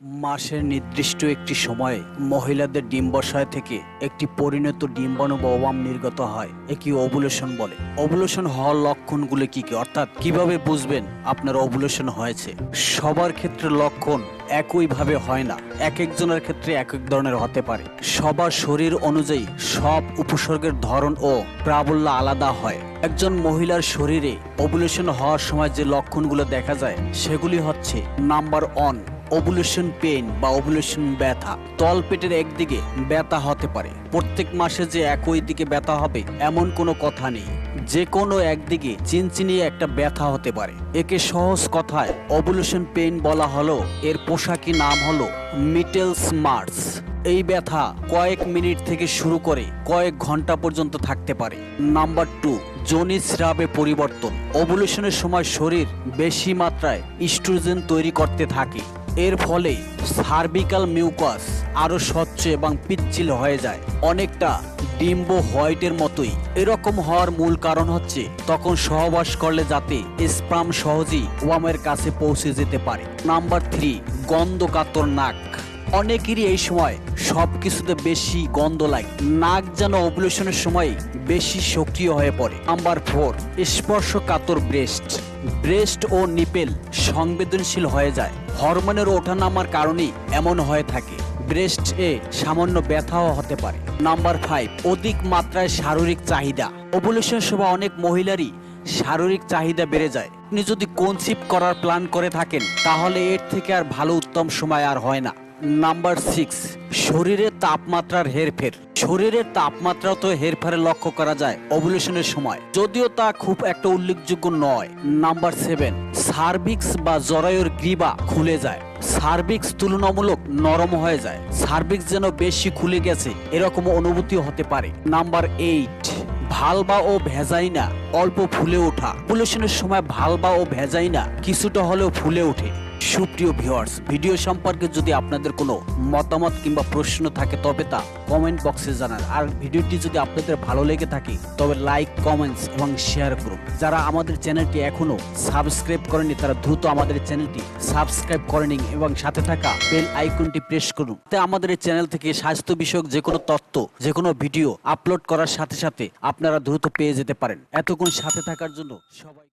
মাসের নির্দিষ্ট একটি সময়ে মহিলাদের ডিম্বাশয় থেকে একটি পরিণত ডিম্বাণু বা ওবাম নির্গত হয়, একে ওভুলেশন বলে। ওভুলেশন হওয়ার লক্ষণগুলো কি কি? অর্থাৎ কীভাবে বুঝবেন আপনার ওভুলেশন হয়েছে? সবার ক্ষেত্রে লক্ষণ একইভাবে হয় না, এক একজনের ক্ষেত্রে এক এক ধরনের হতে পারে। সবার শরীর অনুযায়ী সব উপসর্গের ধরন ও প্রাবল্য আলাদা হয়। একজন মহিলার শরীরে ওভুলেশন হওয়ার সময় যে লক্ষণগুলো দেখা যায়, সেগুলি হচ্ছে নাম্বার ওয়ান ওভুলেশন পেইন বা ওভুলেশন ব্যথা। তল পেটের একদিকে ব্যথা হতে পারে। প্রত্যেক মাসে যে একই দিকে ব্যথা হবে, এমন কোনো কথা নেই। যে কোনো একদিকে চিনচিনিয়ে একটা ব্যথা হতে পারে। একে সহজ কথায় ওভুলেশন পেইন বলা হলো। এর পোশাকি নাম হলো মিটেলস মার্স এই ব্যথা কয়েক মিনিট থেকে শুরু করে কয়েক ঘণ্টা পর্যন্ত থাকতে পারে। নাম্বার টু, জনি স্রাবে পরিবর্তন। ওভুলেশনের সময় শরীর বেশি মাত্রায় ইস্ট্রোজেন তৈরি করতে থাকে। এর ফলে সার্ভিক্যাল মিউকাস আরও স্বচ্ছ এবং পিচ্ছিল হয়ে যায়। অনেকটা ডিম্ব হোয়াইটের মতোই। এরকম হওয়ার মূল কারণ হচ্ছে তখন সহবাস করলে যাতে স্পাম সহজেই ওয়ামের কাছে পৌঁছে যেতে পারে। নাম্বার থ্রি গন্ধ কাতর নাক। অনেকেরই এই সময় সব কিছুতে বেশি গন্ধ লাগে। নাক যেন অবলেশনের সময় বেশি সক্রিয় হয়ে পড়ে। নাম্বার ফোর স্পর্শ কাতর ব্রেস্ট ব্রেস্ট ও নিপেল সংবেদনশীল হয়ে যায়। হরমোনের ওঠানামার কারণেই এমন হয়ে থাকে। ব্রেস্ট এ সামান্য ব্যথাও হতে পারে। নাম্বার ফাইভ অধিক মাত্রায় শারীরিক চাহিদা। ওভুলেশন সময় অনেক মহিলারই শারীরিক চাহিদা বেড়ে যায়। আপনি যদি কনসিভ করার প্ল্যান করে থাকেন, তাহলে এর থেকে আর ভালো উত্তম সময় আর হয় না। নাম্বার সিক্স শরীরের তাপমাত্রার হেরফের। শরীরের তাপমাত্রা তো হেরফেরে লক্ষ্য করা যায় ওভুলেশনের সময়। যদিও তা খুব একটা উল্লেখযোগ্য নয়। নাম্বার সেভেন সার্ভিক্স বা জরায়ুর গ্রীবা খুলে যায়। সার্ভিক্স তুলনামূলক নরম হয়ে যায়। সার্ভিক্স যেন বেশি খুলে গেছে, এরকম অনুভূতি হতে পারে। নাম্বার এইট ভালবা ও ভেজাইনা অল্প ফুলে ওঠা। পপুলেশনের সময় ভালবা ও ভেজাইনা কিছুটা হলেও ফুলে ওঠে। সুপ্রিয় ভিউয়ার্স, ভিডিও সম্পর্কে যদি আপনাদের কোনো মতামত কিংবা প্রশ্ন থাকে, তবে তা কমেন্ট বক্সে জানান। আর ভিডিওটি যদি আপনাদের ভালো লেগে থাকে, তবে লাইক, কমেন্টস এবং শেয়ার করুন। যারা আমাদের চ্যানেলটি এখনও সাবস্ক্রাইব করেনি তারা দ্রুত আমাদের চ্যানেলটি সাবস্ক্রাইব করে নিন এবং সাথে থাকা বেল আইকনটি প্রেস করুন। তাতে আমাদের চ্যানেল থেকে স্বাস্থ্য বিষয়ক যে কোনো তথ্য, যে কোনো ভিডিও আপলোড করার সাথে সাথে আপনারা দ্রুত পেয়ে যেতে পারেন। এতক্ষণ সাথে থাকার জন্য সবাই